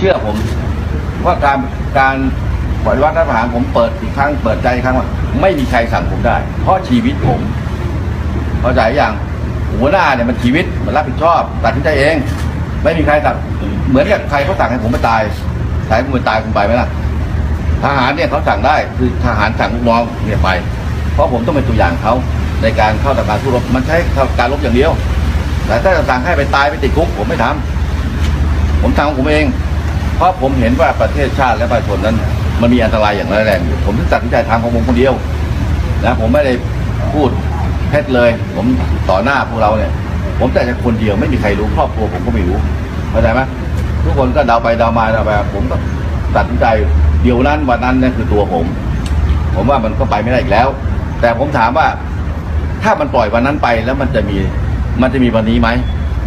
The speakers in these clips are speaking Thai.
เชื่อผมว่าการการปฏิวัติรัฐประหารผมเปิดอีกครั้งเปิดใจอีกครั้งว่าไม่มีใครสั่งผมได้ เพราะชีวิตผมเข้าใจอย่างหัวหน้าเนี่ยมันชีวิตมันรับผิดชอบตัดสินใจเอง ไม่มีใครสั่งเหมือนกับใครเขาสั่งให้ผมไปตายใครให้ผมไปตายคุณไปไหมล่ะทหารเนี่ยเขาสั่งได้คือทหารสั่งลูกน้องเนี่ยไป เพราะผมต้องเป็นตัวอย่างเขาในการเข้าทำการสู้รบมันใช้การรบอย่างเดียวแต่ถ้าสั่งให้ไปตายไปติดคุกผมไม่ทำผมทำของผมเอง เพราะผมเห็นว่าประเทศชาติและประชาชนนั้น มันมีอันตรายอย่างร้ายแรงอยู่ผมถึงตัดสินใจทำของผมคนเดียวนะผมไม่ได้พูดเท็จเลย ผมต่อหน้าพวกเราเนี่ย ผมแต่คนเดียวไม่มีใครรู้ครอบครัวผมก็ไม่รู้เข้าใจไหมทุกคนก็เดาไปเดามาเดาไปผมก็ตัดสินใจเดี๋ยวนั้นวันนั้นนั่นคือตัวผม ผมว่ามันก็ไปไม่ได้อีกแล้ว แต่ผมถามว่าถ้ามันปล่อยวันนั้นไปแล้วมันจะมีมันจะมีวันนี้ไหม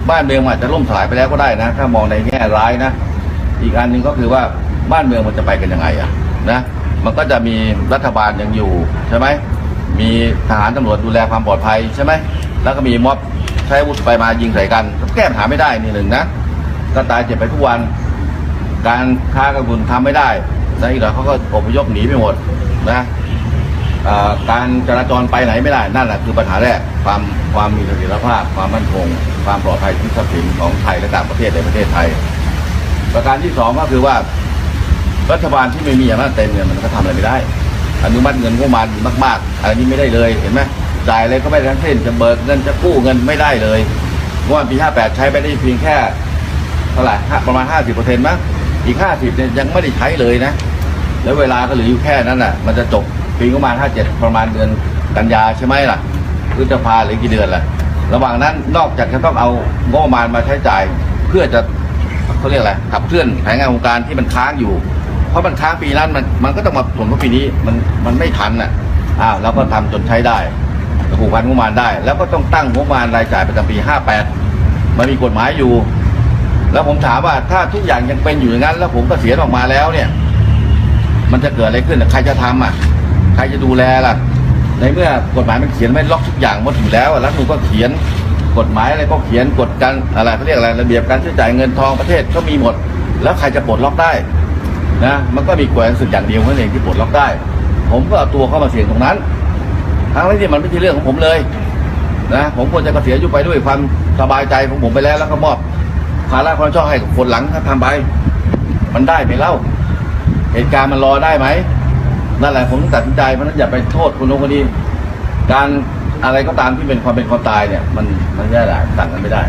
บ้านเมืองอาจจะล่มสลายไปแล้วก็ได้นะ ถ้ามองในแง่ร้ายนะ อีกอันหนึ่งก็คือว่าบ้านเมืองมันจะไปกันยังไงอะนะมันก็จะมีรัฐบาลยังอยู่ใช่ไหมมีทหารตำรวจดูแลความปลอดภัยใช่ไหมแล้วก็มีม็อบใช้อาวุธไปมายิงใส่กันแก้ปัญหาไม่ได้นี่หนึ่งนะก็ตายเจ็บไปทุกวัน การค้ากระบุนทำไม่ได้แล้วอีกหน่อยเขาก็อพยพหนีไปหมดนะการจราจรไปไหนไม่ได้นั่นแหละคือปัญหาแรกความความมีเสถียรภาพ ความมั่นคง ความปลอดภัยที่ทรัพย์สินของไทยและต่างประเทศในประเทศไทย ประการที่สองก็คือว่า รัฐบาลที่ไม่มีอำนาจเต็มเนี่ยมันก็ทำอะไรไม่ได้ อนุมัติเงินงบประมาณมากๆอะไรนี้ไม่ได้เลยเห็นไหมจ่ายอะไรก็ไม่ได้ทั้งสิ้นจะเบิกเงินจะกู้เงินไม่ได้เลยงบประมาณปี58ใช้ไปได้เพียงแค่เท่าไหร่ประมาณ50เปอร์เซ็นต์มั้งอีก50เนี่ยยังไม่ได้ใช้เลยนะ แล้วเวลาก็เหลืออยู่แค่นั้นน่ะ มันจะจบปีประมาณ57ประมาณเดือนกันยาใช่ไหมล่ะพฤษภาหรือกี่เดือนล่ะ ระหว่างนั้นนอกจากจะต้องเอางบประมาณมาใช้จ่ายเพื่อจะ เขาเรียกอะไรขับเคลื่อนแผนงานโครงการที่มันค้างอยู่ เพราะมันค้างปีนั้นมันมันก็ต้องมาผลของปีนี้มันมันไม่ทันน่ะอ้าวเราก็ทำจนใช้ได้ผูกพันงบประมาณได้ แล้วก็ต้องตั้งงบประมาณรายจ่ายประจำปี 58 มันมีกฎหมายอยู่ แล้วผมถามว่าถ้าทุกอย่างยังเป็นอยู่อย่างนั้น แล้วผมก็เสียออกมาแล้วเนี่ย มันจะเกิดอะไรขึ้นใครจะทำอะ ใครจะดูแลล่ะ ในเมื่อกฎหมายมันเขียนไม่ล็อกทุกอย่างหมดอยู่แล้วรัฐมนูญก็เขียน กฎหมายอะไรก็เขียนกฎการอะไรเขาเรียกอะไรระเบียบการใช้จ่ายเงินทองประเทศก็มีหมด แล้วใครจะปลดล็อกได้นะมันก็มีกฎหมายสึกอย่างเดียวนั่นเองที่ปลดล็อกได้ ผมก็เอาตัวเข้ามาเสี่ยงตรงนั้นทั้งที่มันไม่ใช่เรื่องของผมเลยนะผมควรจะเกษียณอายุไปด้วยความสบายใจของผมไปแล้วแล้วก็มอบภาระความรับผิดชอบให้กับคนหลังถ้าทำไป มันได้ไหมเล่า เหตุการณ์มันรอได้ไหมนั่นแหละผมตัดสินใจเพราะฉะนั้นอย่าไปโทษคนโน้นคนนี้การ อะไรก็ตามที่เป็นความเป็นความตายเนี่ย มันมันแยกได้สั่งกันไม่ได้